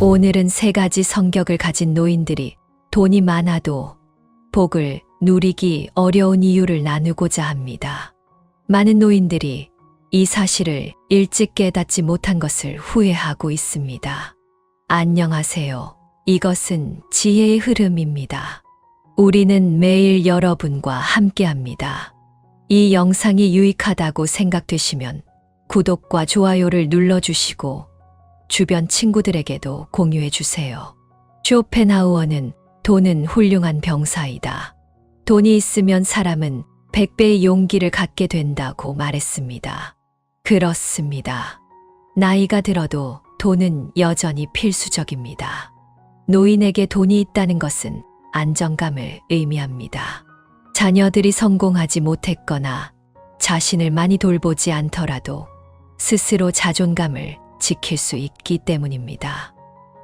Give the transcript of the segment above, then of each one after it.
오늘은 세 가지 성격을 가진 노인들이 돈이 많아도 복을 누리기 어려운 이유를 나누고자 합니다. 많은 노인들이 이 사실을 일찍 깨닫지 못한 것을 후회하고 있습니다. 안녕하세요. 이것은 지혜의 흐름입니다. 우리는 매일 여러분과 함께 합니다. 이 영상이 유익하다고 생각되시면 구독과 좋아요를 눌러주시고 주변 친구들에게도 공유해 주세요. 쇼펜하우어는 돈은 훌륭한 병사이다. 돈이 있으면 사람은 100배의 용기를 갖게 된다고 말했습니다. 그렇습니다. 나이가 들어도 돈은 여전히 필수적입니다. 노인에게 돈이 있다는 것은 안정감을 의미합니다. 자녀들이 성공하지 못했거나 자신을 많이 돌보지 않더라도 스스로 자존감을 지킬 수 있기 때문입니다.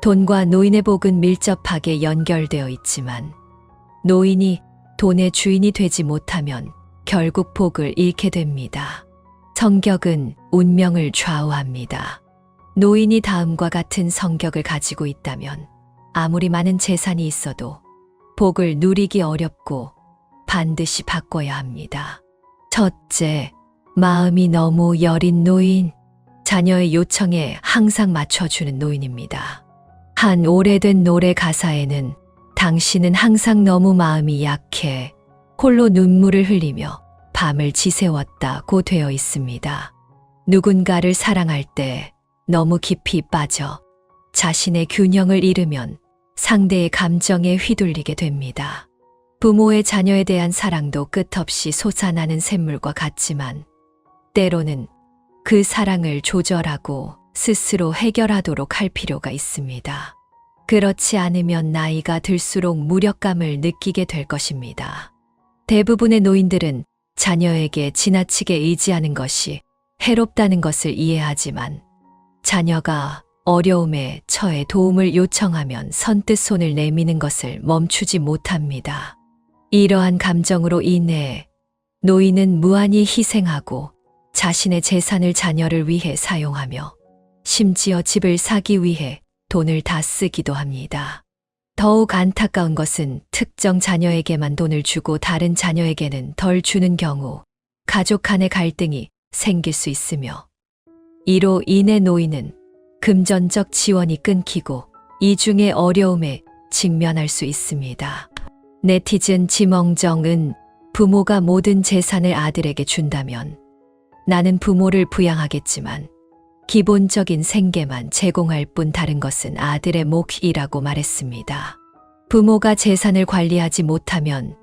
돈과 노인의 복은 밀접하게 연결되어 있지만 노인이 돈의 주인이 되지 못하면 결국 복을 잃게 됩니다. 성격은 운명을 좌우합니다. 노인이 다음과 같은 성격을 가지고 있다면 아무리 많은 재산이 있어도 복을 누리기 어렵고 반드시 바꿔야 합니다. 첫째, 마음이 너무 여린 노인. 자녀의 요청에 항상 맞춰주는 노인입니다. 한 오래된 노래 가사에는 당신은 항상 너무 마음이 약해 홀로 눈물을 흘리며 밤을 지새웠다고 되어 있습니다. 누군가를 사랑할 때 너무 깊이 빠져 자신의 균형을 잃으면 상대의 감정에 휘둘리게 됩니다. 부모의 자녀에 대한 사랑도 끝없이 솟아나는 샘물과 같지만 때로는 그 사랑을 조절하고 스스로 해결하도록 할 필요가 있습니다. 그렇지 않으면 나이가 들수록 무력감을 느끼게 될 것입니다. 대부분의 노인들은 자녀에게 지나치게 의지하는 것이 해롭다는 것을 이해하지만 자녀가 어려움에 처해 도움을 요청하면 선뜻 손을 내미는 것을 멈추지 못합니다. 이러한 감정으로 인해 노인은 무한히 희생하고 자신의 재산을 자녀를 위해 사용하며 심지어 집을 사기 위해 돈을 다 쓰기도 합니다. 더욱 안타까운 것은 특정 자녀에게만 돈을 주고 다른 자녀에게는 덜 주는 경우 가족 간의 갈등이 생길 수 있으며 이로 인해 노인은 금전적 지원이 끊기고 이중의 어려움에 직면할 수 있습니다. 네티즌 지멍정은 부모가 모든 재산을 아들에게 준다면 나는 부모를 부양하겠지만 기본적인 생계만 제공할 뿐 다른 것은 아들의 몫이라고 말했습니다. 부모가 재산을 관리하지 못하면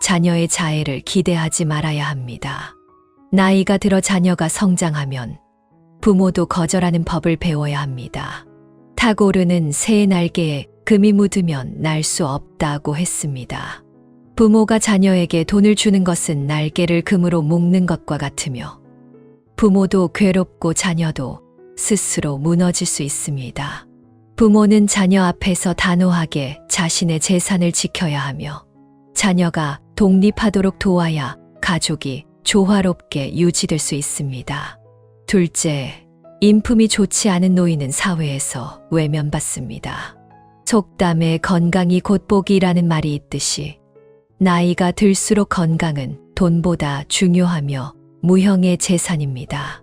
자녀의 자해를 기대하지 말아야 합니다. 나이가 들어 자녀가 성장하면 부모도 거절하는 법을 배워야 합니다. 타고르는 새의 날개에 금이 묻으면 날 수 없다고 했습니다. 부모가 자녀에게 돈을 주는 것은 날개를 금으로 묶는 것과 같으며 부모도 괴롭고 자녀도 스스로 무너질 수 있습니다. 부모는 자녀 앞에서 단호하게 자신의 재산을 지켜야 하며 자녀가 독립하도록 도와야 가족이 조화롭게 유지될 수 있습니다. 둘째, 인품이 좋지 않은 노인은 사회에서 외면받습니다. 속담에 건강이 곧 복이라는 말이 있듯이 나이가 들수록 건강은 돈보다 중요하며 무형의 재산입니다.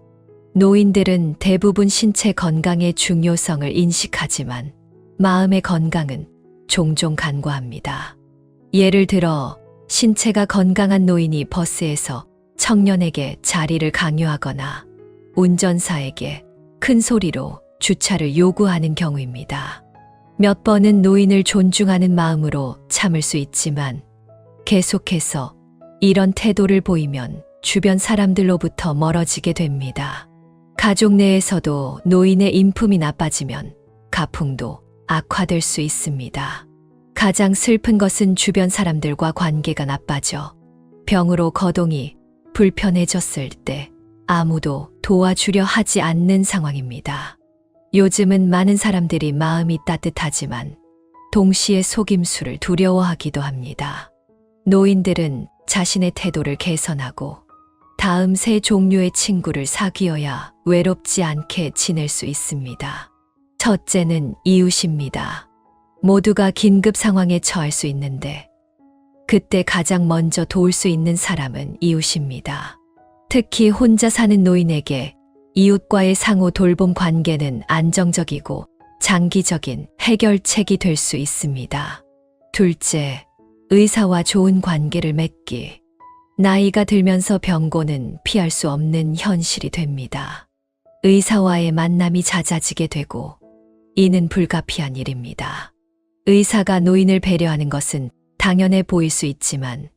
노인들은 대부분 신체 건강의 중요성을 인식하지만 마음의 건강은 종종 간과합니다. 예를 들어 신체가 건강한 노인이 버스에서 청년에게 자리를 강요하거나 운전사에게 큰 소리로 주차를 요구하는 경우입니다. 몇 번은 노인을 존중하는 마음으로 참을 수 있지만 계속해서 이런 태도를 보이면 주변 사람들로부터 멀어지게 됩니다. 가족 내에서도 노인의 인품이 나빠지면 가풍도 악화될 수 있습니다. 가장 슬픈 것은 주변 사람들과 관계가 나빠져 병으로 거동이 불편해졌을 때 아무도 도와주려 하지 않는 상황입니다. 요즘은 많은 사람들이 마음이 따뜻하지만 동시에 속임수를 두려워하기도 합니다. 노인들은 자신의 태도를 개선하고 다음 세 종류의 친구를 사귀어야 외롭지 않게 지낼 수 있습니다. 첫째는 이웃입니다. 모두가 긴급 상황에 처할 수 있는데 그때 가장 먼저 도울 수 있는 사람은 이웃입니다. 특히 혼자 사는 노인에게 이웃과의 상호 돌봄 관계는 안정적이고 장기적인 해결책이 될 수 있습니다. 둘째, 의사와 좋은 관계를 맺기. 나이가 들면서 병고는 피할 수 없는 현실이 됩니다. 의사와의 만남이 잦아지게 되고 이는 불가피한 일입니다. 의사가 노인을 배려하는 것은 당연해 보일 수 있지만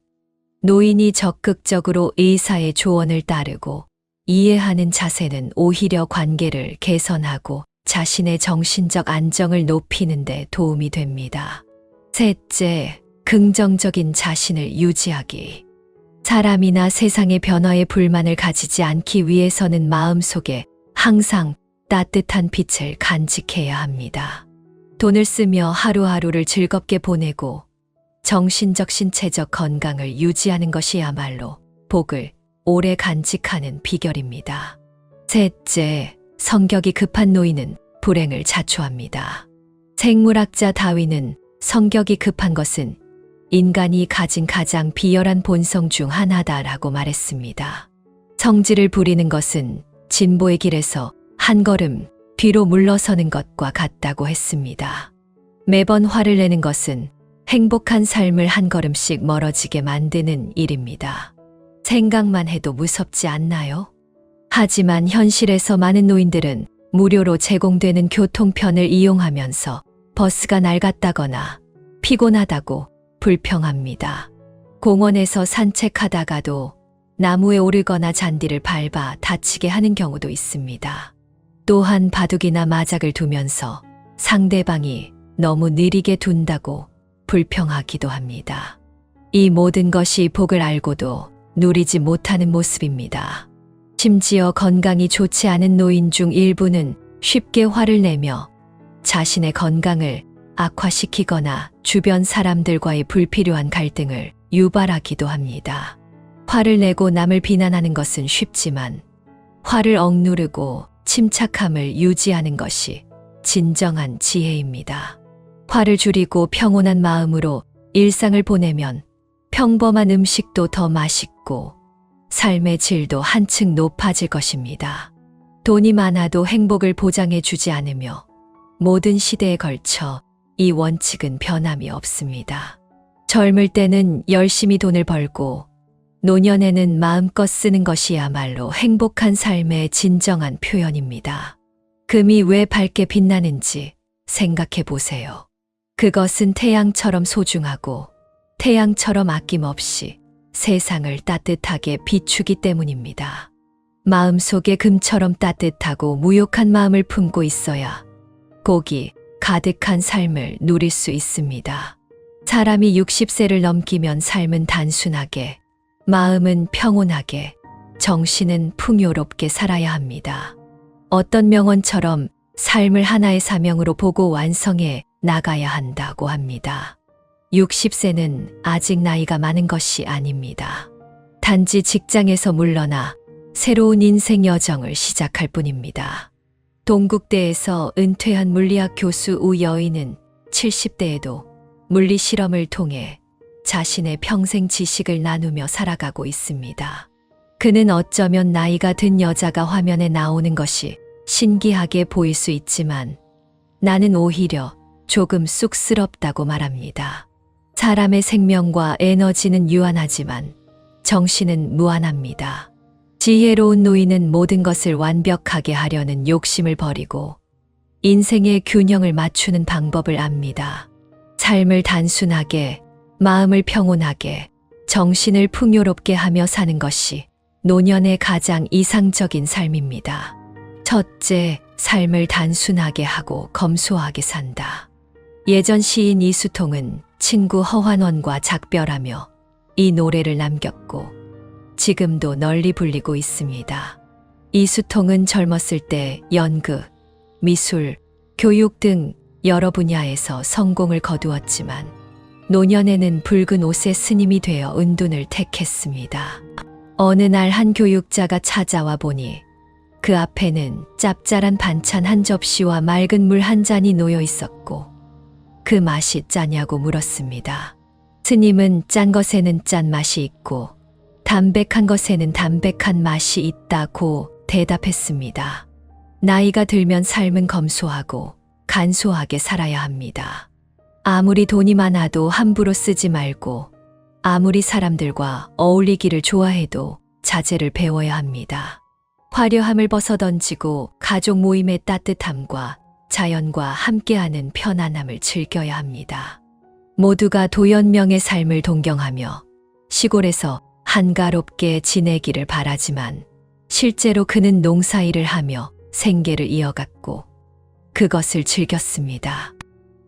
노인이 적극적으로 의사의 조언을 따르고 이해하는 자세는 오히려 관계를 개선하고 자신의 정신적 안정을 높이는 데 도움이 됩니다. 셋째, 긍정적인 자신을 유지하기. 사람이나 세상의 변화에 불만을 가지지 않기 위해서는 마음속에 항상 따뜻한 빛을 간직해야 합니다. 돈을 쓰며 하루하루를 즐겁게 보내고 정신적 신체적 건강을 유지하는 것이야말로 복을 오래 간직하는 비결입니다. 셋째, 성격이 급한 노인은 불행을 자초합니다. 생물학자 다윈은 성격이 급한 것은 인간이 가진 가장 비열한 본성 중 하나다라고 말했습니다. 성질을 부리는 것은 진보의 길에서 한 걸음 뒤로 물러서는 것과 같다고 했습니다. 매번 화를 내는 것은 행복한 삶을 한 걸음씩 멀어지게 만드는 일입니다. 생각만 해도 무섭지 않나요? 하지만 현실에서 많은 노인들은 무료로 제공되는 교통편을 이용하면서 버스가 낡았다거나 피곤하다고 불평합니다. 공원에서 산책하다가도 나무에 오르거나 잔디를 밟아 다치게 하는 경우도 있습니다. 또한 바둑이나 마작을 두면서 상대방이 너무 느리게 둔다고 불평하기도 합니다. 이 모든 것이 복을 알고도 누리지 못하는 모습입니다. 심지어 건강이 좋지 않은 노인 중 일부는 쉽게 화를 내며 자신의 건강을 악화시키거나 주변 사람들과의 불필요한 갈등을 유발하기도 합니다. 화를 내고 남을 비난하는 것은 쉽지만 화를 억누르고 침착함을 유지하는 것이 진정한 지혜입니다. 화를 줄이고 평온한 마음으로 일상을 보내면 평범한 음식도 더 맛있고 삶의 질도 한층 높아질 것입니다. 돈이 많아도 행복을 보장해 주지 않으며 모든 시대에 걸쳐 이 원칙은 변함이 없습니다. 젊을 때는 열심히 돈을 벌고 노년에는 마음껏 쓰는 것이야말로 행복한 삶의 진정한 표현입니다. 금이 왜 밝게 빛나는지 생각해 보세요. 그것은 태양처럼 소중하고 태양처럼 아낌없이 세상을 따뜻하게 비추기 때문입니다. 마음속에 금처럼 따뜻하고 무욕한 마음을 품고 있어야 복이 가득한 삶을 누릴 수 있습니다. 사람이 60세를 넘기면 삶은 단순하게, 마음은 평온하게, 정신은 풍요롭게 살아야 합니다. 어떤 명언처럼 삶을 하나의 사명으로 보고 완성해 나가야 한다고 합니다. 60세는 아직 나이가 많은 것이 아닙니다. 단지 직장에서 물러나 새로운 인생 여정을 시작할 뿐입니다. 동국대에서 은퇴한 물리학 교수 우 여인은 70대에도 물리 실험을 통해 자신의 평생 지식을 나누며 살아가고 있습니다. 그는 어쩌면 나이가 든 여자가 화면에 나오는 것이 신기하게 보일 수 있지만 나는 오히려 조금 쑥스럽다고 말합니다. 사람의 생명과 에너지는 유한하지만 정신은 무한합니다. 지혜로운 노인은 모든 것을 완벽하게 하려는 욕심을 버리고 인생의 균형을 맞추는 방법을 압니다. 삶을 단순하게, 마음을 평온하게, 정신을 풍요롭게 하며 사는 것이 노년의 가장 이상적인 삶입니다. 첫째, 삶을 단순하게 하고 검소하게 산다. 예전 시인 이수통은 친구 허환원과 작별하며 이 노래를 남겼고 지금도 널리 불리고 있습니다. 이수통은 젊었을 때 연극, 미술, 교육 등 여러 분야에서 성공을 거두었지만 노년에는 붉은 옷의 스님이 되어 은둔을 택했습니다. 어느 날 한 교육자가 찾아와 보니 그 앞에는 짭짤한 반찬 한 접시와 맑은 물 한 잔이 놓여 있었고 그 맛이 짜냐고 물었습니다. 스님은 짠 것에는 짠 맛이 있고 담백한 것에는 담백한 맛이 있다고 대답했습니다. 나이가 들면 삶은 검소하고 간소하게 살아야 합니다. 아무리 돈이 많아도 함부로 쓰지 말고 아무리 사람들과 어울리기를 좋아해도 자제를 배워야 합니다. 화려함을 벗어던지고 가족 모임의 따뜻함과 자연과 함께하는 편안함을 즐겨야 합니다. 모두가 도연명의 삶을 동경하며 시골에서 한가롭게 지내기를 바라지만 실제로 그는 농사일을 하며 생계를 이어갔고 그것을 즐겼습니다.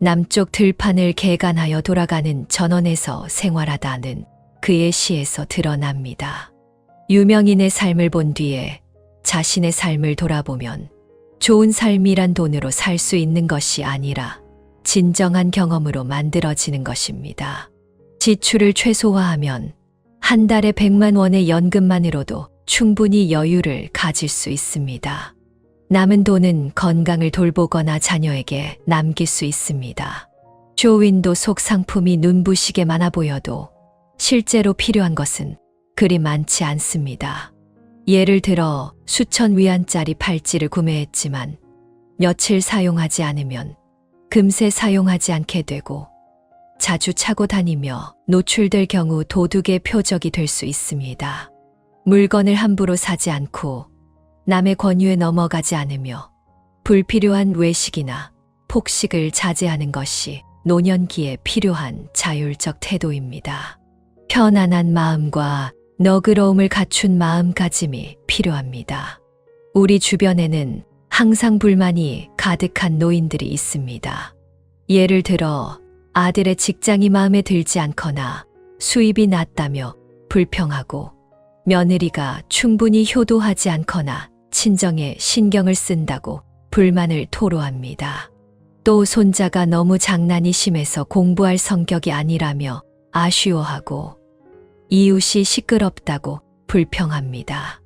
남쪽 들판을 개간하여 돌아가는 전원에서 생활하다는 그의 시에서 드러납니다. 유명인의 삶을 본 뒤에 자신의 삶을 돌아보면 좋은 삶이란 돈으로 살 수 있는 것이 아니라 진정한 경험으로 만들어지는 것입니다. 지출을 최소화하면 한 달에 100만 원의 연금만으로도 충분히 여유를 가질 수 있습니다. 남은 돈은 건강을 돌보거나 자녀에게 남길 수 있습니다. 쇼윈도 속 상품이 눈부시게 많아 보여도 실제로 필요한 것은 그리 많지 않습니다. 예를 들어 수천 위안짜리 팔찌를 구매했지만 며칠 사용하지 않으면 금세 사용하지 않게 되고 자주 차고 다니며 노출될 경우 도둑의 표적이 될 수 있습니다. 물건을 함부로 사지 않고 남의 권유에 넘어가지 않으며 불필요한 외식이나 폭식을 자제하는 것이 노년기에 필요한 자율적 태도입니다. 편안한 마음과 너그러움을 갖춘 마음가짐이 필요합니다. 우리 주변에는 항상 불만이 가득한 노인들이 있습니다. 예를 들어 아들의 직장이 마음에 들지 않거나 수입이 낮다며 불평하고 며느리가 충분히 효도하지 않거나 친정에 신경을 쓴다고 불만을 토로합니다. 또 손자가 너무 장난이 심해서 공부할 성격이 아니라며 아쉬워하고 이웃이 시끄럽다고 불평합니다.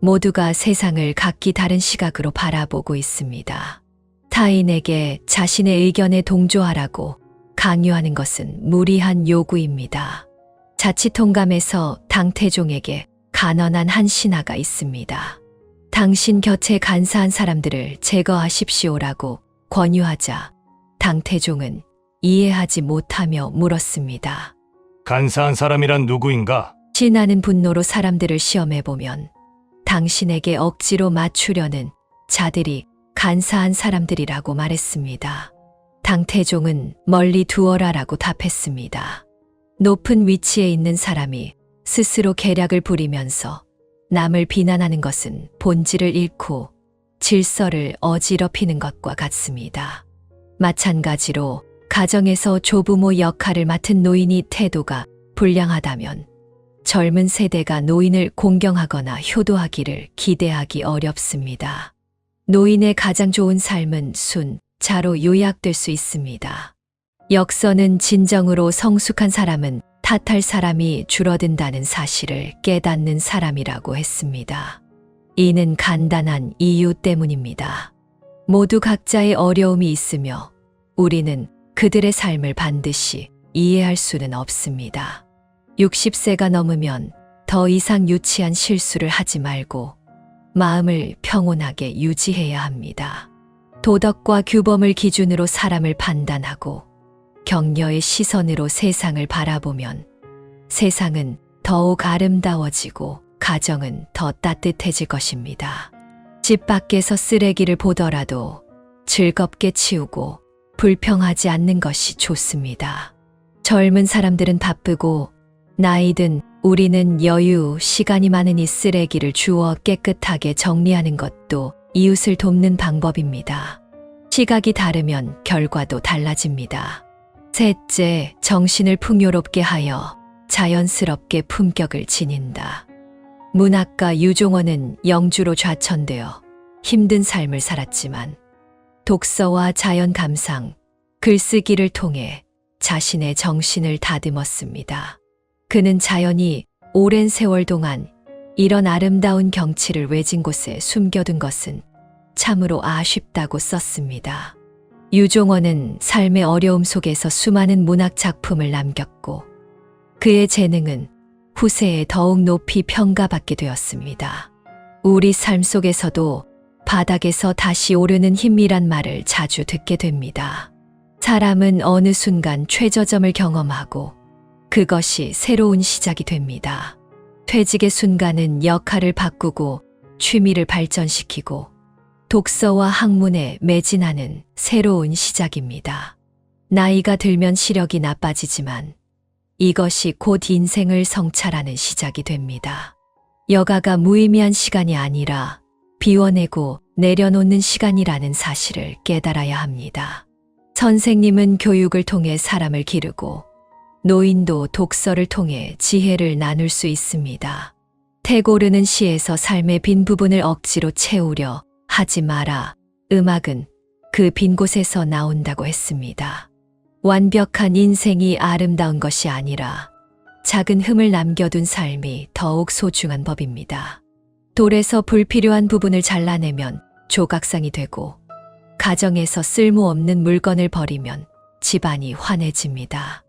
모두가 세상을 각기 다른 시각으로 바라보고 있습니다. 타인에게 자신의 의견에 동조하라고 강요하는 것은 무리한 요구입니다. 자치 통감에서 당태종에게 간언한 한 신하가 있습니다. 당신 곁에 간사한 사람들을 제거하십시오라고 권유하자 당태종은 이해하지 못하며 물었습니다. 간사한 사람이란 누구인가? 신하는 분노로 사람들을 시험해 보면 당신에게 억지로 맞추려는 자들이 간사한 사람들이라고 말했습니다. 당태종은 멀리 두어라라고 답했습니다. 높은 위치에 있는 사람이 스스로 계략을 부리면서 남을 비난하는 것은 본질을 잃고 질서를 어지럽히는 것과 같습니다. 마찬가지로 가정에서 조부모 역할을 맡은 노인이 태도가 불량하다면 젊은 세대가 노인을 공경하거나 효도하기를 기대하기 어렵습니다. 노인의 가장 좋은 삶은 순, 자로 요약될 수 있습니다. 역서는 진정으로 성숙한 사람은 탓할 사람이 줄어든다는 사실을 깨닫는 사람이라고 했습니다. 이는 간단한 이유 때문입니다. 모두 각자의 어려움이 있으며 우리는 그들의 삶을 반드시 이해할 수는 없습니다. 60세가 넘으면 더 이상 유치한 실수를 하지 말고 마음을 평온하게 유지해야 합니다. 도덕과 규범을 기준으로 사람을 판단하고 격려의 시선으로 세상을 바라보면 세상은 더욱 아름다워지고 가정은 더 따뜻해질 것입니다. 집 밖에서 쓰레기를 보더라도 즐겁게 치우고 불평하지 않는 것이 좋습니다. 젊은 사람들은 바쁘고 나이든 우리는 여유, 시간이 이 쓰레기를 주워 깨끗하게 정리하는 것도 이웃을 돕는 방법입니다. 시각이 다르면 결과도 달라집니다. 셋째, 정신을 풍요롭게 하여 자연스럽게 품격을 지닌다. 문학가 유종원은 영주로 좌천되어 힘든 삶을 살았지만 독서와 자연 감상, 글쓰기를 통해 자신의 정신을 다듬었습니다. 그는 자연이 오랜 세월 동안 이런 아름다운 경치를 외진 곳에 숨겨둔 것은 참으로 아쉽다고 썼습니다. 유종원은 삶의 어려움 속에서 수많은 문학 작품을 남겼고 그의 재능은 후세에 더욱 높이 평가받게 되었습니다. 우리 삶 속에서도 바닥에서 다시 오르는 힘이란 말을 자주 듣게 됩니다. 사람은 어느 순간 최저점을 경험하고 그것이 새로운 시작이 됩니다. 퇴직의 순간은 역할을 바꾸고 취미를 발전시키고 독서와 학문에 매진하는 새로운 시작입니다. 나이가 들면 시력이 나빠지지만 이것이 곧 인생을 성찰하는 시작이 됩니다. 여가가 무의미한 시간이 아니라 비워내고 내려놓는 시간이라는 사실을 깨달아야 합니다. 선생님은 교육을 통해 사람을 기르고 노인도 독서를 통해 지혜를 나눌 수 있습니다. 태고르는 시에서 삶의 빈 부분을 억지로 채우려 하지 마라. 음악은 그 빈 곳에서 나온다고 했습니다. 완벽한 인생이 아름다운 것이 아니라 작은 흠을 남겨둔 삶이 더욱 소중한 법입니다. 돌에서 불필요한 부분을 잘라내면 조각상이 되고 가정에서 쓸모없는 물건을 버리면 집안이 환해집니다.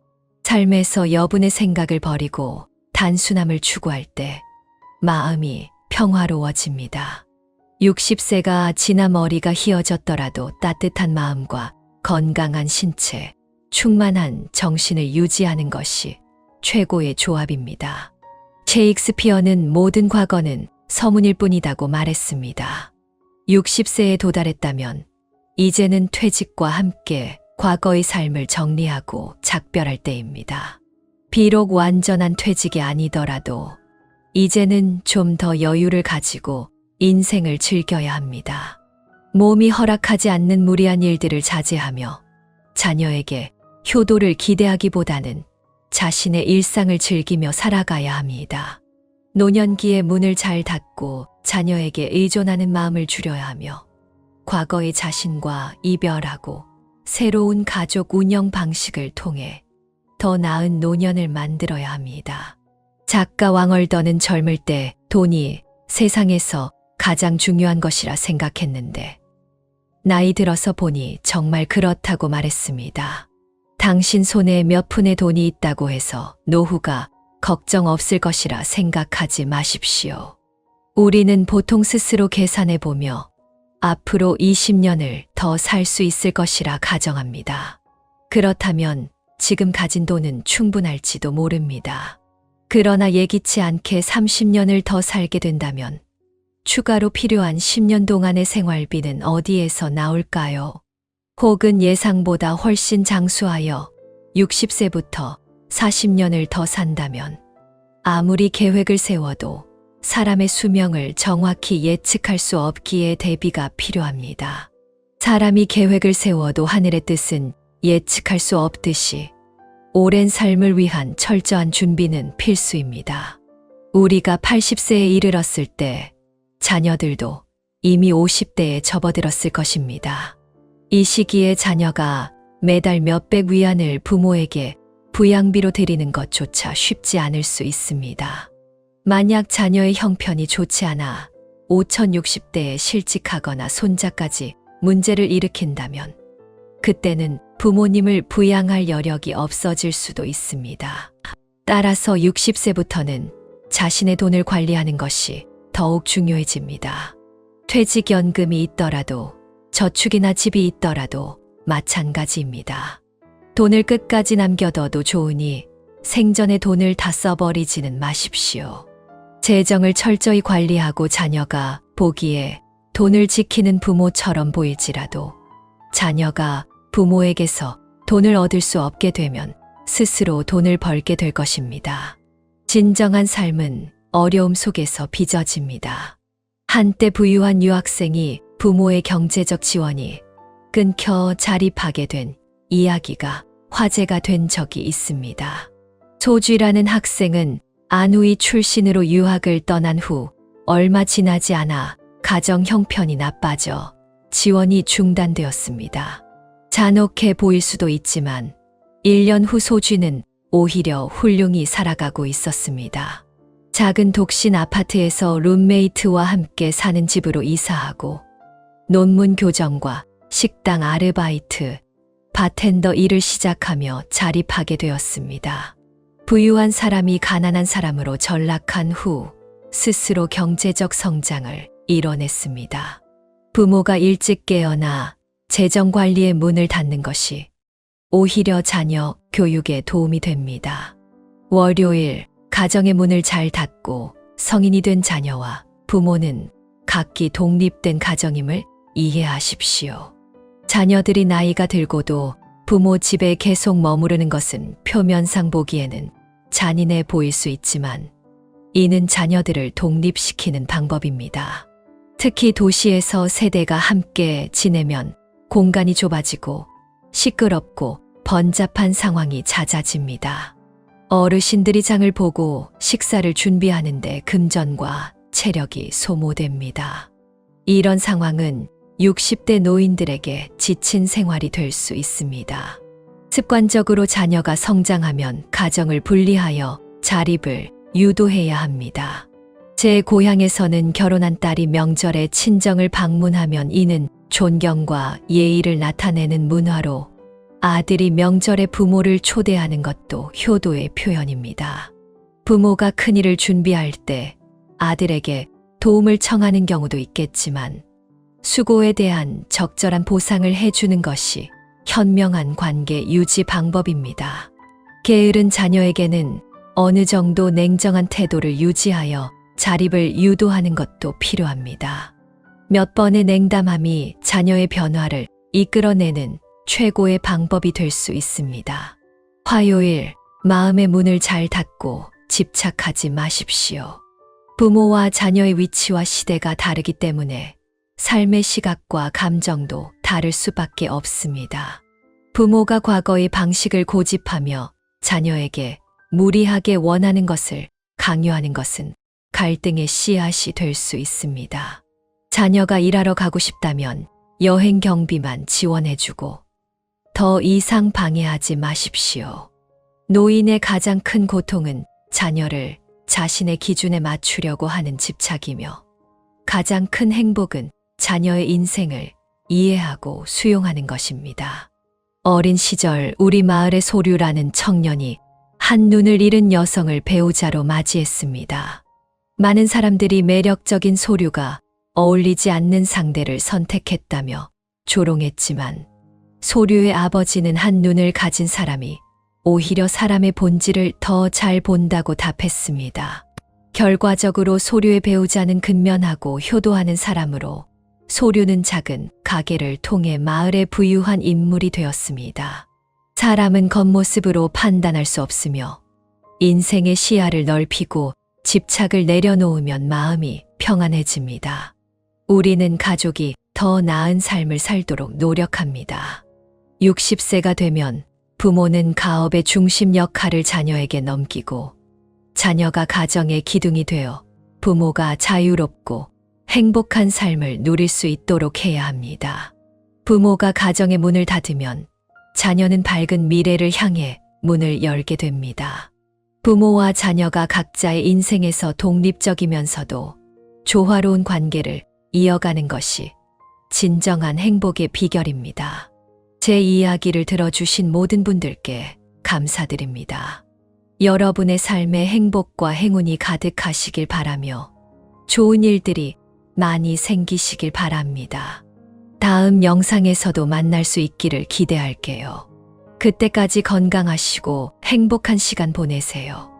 삶에서 여분의 생각을 버리고 단순함을 추구할 때 마음이 평화로워집니다. 60세가 지나 머리가 휘어졌더라도 따뜻한 마음과 건강한 신체, 충만한 정신을 유지하는 것이 최고의 조합입니다. 셰익스피어는 모든 과거는 서문일 뿐이다고 말했습니다. 60세에 도달했다면 이제는 퇴직과 함께 과거의 삶을 정리하고 작별할 때입니다. 비록 완전한 퇴직이 아니더라도 이제는 좀 더 여유를 가지고 인생을 즐겨야 합니다. 몸이 허락하지 않는 무리한 일들을 자제하며 자녀에게 효도를 기대하기보다는 자신의 일상을 즐기며 살아가야 합니다. 노년기에 문을 잘 닫고 자녀에게 의존하는 마음을 줄여야 하며 과거의 자신과 이별하고 새로운 가족 운영 방식을 통해 더 나은 노년을 만들어야 합니다. 작가 왕월더는 젊을 때 돈이 세상에서 가장 중요한 것이라 생각했는데 나이 들어서 보니 정말 그렇다고 말했습니다. 당신 손에 몇 푼의 돈이 있다고 해서 노후가 걱정 없을 것이라 생각하지 마십시오. 우리는 보통 스스로 계산해 보며 앞으로 20년을 더 살 수 있을 것이라 가정합니다. 그렇다면 지금 가진 돈은 충분할지도 모릅니다. 그러나 예기치 않게 30년을 더 살게 된다면 추가로 필요한 10년 동안의 생활비는 어디에서 나올까요? 혹은 예상보다 훨씬 장수하여 60세부터 40년을 더 산다면 아무리 계획을 세워도 사람의 수명을 정확히 예측할 수 없기에 대비가 필요합니다. 사람이 계획을 세워도 하늘의 뜻은 예측할 수 없듯이 오랜 삶을 위한 철저한 준비는 필수입니다. 우리가 80세에 이르렀을 때 자녀들도 이미 50대에 접어들었을 것입니다. 이 시기에 자녀가 매달 몇백 위안을 부모에게 부양비로 드리는 것조차 쉽지 않을 수 있습니다. 만약 자녀의 형편이 좋지 않아 5060대에 실직하거나 손자까지 문제를 일으킨다면 그때는 부모님을 부양할 여력이 없어질 수도 있습니다. 따라서 60세부터는 자신의 돈을 관리하는 것이 더욱 중요해집니다. 퇴직연금이 있더라도 저축이나 집이 있더라도 마찬가지입니다. 돈을 끝까지 남겨둬도 좋으니 생전에 돈을 다 써버리지는 마십시오. 재정을 철저히 관리하고 자녀가 보기에 돈을 지키는 부모처럼 보일지라도 자녀가 부모에게서 돈을 얻을 수 없게 되면 스스로 돈을 벌게 될 것입니다. 진정한 삶은 어려움 속에서 빚어집니다. 한때 부유한 유학생이 부모의 경제적 지원이 끊겨 자립하게 된 이야기가 화제가 된 적이 있습니다. 소쥐라는 학생은 안우이 출신으로 유학을 떠난 후 얼마 지나지 않아 가정 형편이 나빠져 지원이 중단되었습니다. 잔혹해 보일 수도 있지만 1년 후 소쥐는 오히려 훌륭히 살아가고 있었습니다. 작은 독신 아파트에서 룸메이트와 함께 사는 집으로 이사하고 논문 교정과 식당 아르바이트, 바텐더 일을 시작하며 자립하게 되었습니다. 부유한 사람이 가난한 사람으로 전락한 후 스스로 경제적 성장을 이뤄냈습니다. 부모가 일찍 깨어나 재정 관리의 문을 닫는 것이 오히려 자녀 교육에 도움이 됩니다. 월요일 가정의 문을 잘 닫고 성인이 된 자녀와 부모는 각기 독립된 가정임을 이해하십시오. 자녀들이 나이가 들고도 부모 집에 계속 머무르는 것은 표면상 보기에는 잔인해 보일 수 있지만 이는 자녀들을 독립시키는 방법입니다. 특히 도시에서 세대가 함께 지내면 공간이 좁아지고 시끄럽고 번잡한 상황이 잦아집니다. 어르신들이 장을 보고 식사를 준비하는데 금전과 체력이 소모됩니다. 이런 상황은 60대 노인들에게 지친 생활이 될 수 있습니다. 습관적으로 자녀가 성장하면 가정을 분리하여 자립을 유도해야 합니다. 제 고향에서는 결혼한 딸이 명절에 친정을 방문하면 이는 존경과 예의를 나타내는 문화로 아들이 명절에 부모를 초대하는 것도 효도의 표현입니다. 부모가 큰일을 준비할 때 아들에게 도움을 청하는 경우도 있겠지만 수고에 대한 적절한 보상을 해주는 것이 현명한 관계 유지 방법입니다. 게으른 자녀에게는 어느 정도 냉정한 태도를 유지하여 자립을 유도하는 것도 필요합니다. 몇 번의 냉담함이 자녀의 변화를 이끌어내는 최고의 방법이 될 수 있습니다. 화요일, 마음의 문을 잘 닫고 집착하지 마십시오. 부모와 자녀의 위치와 시대가 다르기 때문에 삶의 시각과 감정도 다를 수밖에 없습니다. 부모가 과거의 방식을 고집하며 자녀에게 무리하게 원하는 것을 강요하는 것은 갈등의 씨앗이 될 수 있습니다. 자녀가 일하러 가고 싶다면 여행 경비만 지원해주고 더 이상 방해하지 마십시오. 노인의 가장 큰 고통은 자녀를 자신의 기준에 맞추려고 하는 집착이며 가장 큰 행복은 자녀의 인생을 이해하고 수용하는 것입니다. 어린 시절 우리 마을의 소류라는 청년이 한눈을 잃은 여성을 배우자로 맞이했습니다. 많은 사람들이 매력적인 소류가 어울리지 않는 상대를 선택했다며 조롱했지만 소류의 아버지는 한눈을 가진 사람이 오히려 사람의 본질을 더 잘 본다고 답했습니다. 결과적으로 소류의 배우자는 근면하고 효도하는 사람으로 소류는 작은 가게를 통해 마을의 부유한 인물이 되었습니다. 사람은 겉모습으로 판단할 수 없으며 인생의 시야를 넓히고 집착을 내려놓으면 마음이 평안해집니다. 우리는 가족이 더 나은 삶을 살도록 노력합니다. 60세가 되면 부모는 가업의 중심 역할을 자녀에게 넘기고 자녀가 가정의 기둥이 되어 부모가 자유롭고 행복한 삶을 누릴 수 있도록 해야 합니다. 부모가 가정의 문을 닫으면 자녀는 밝은 미래를 향해 문을 열게 됩니다. 부모와 자녀가 각자의 인생에서 독립적이면서도 조화로운 관계를 이어가는 것이 진정한 행복의 비결입니다. 제 이야기를 들어주신 모든 분들께 감사드립니다. 여러분의 삶에 행복과 행운이 가득하시길 바라며 좋은 일들이 많이 생기시길 바랍니다. 다음 영상에서도 만날 수 있기를 기대할게요. 그때까지 건강하시고 행복한 시간 보내세요.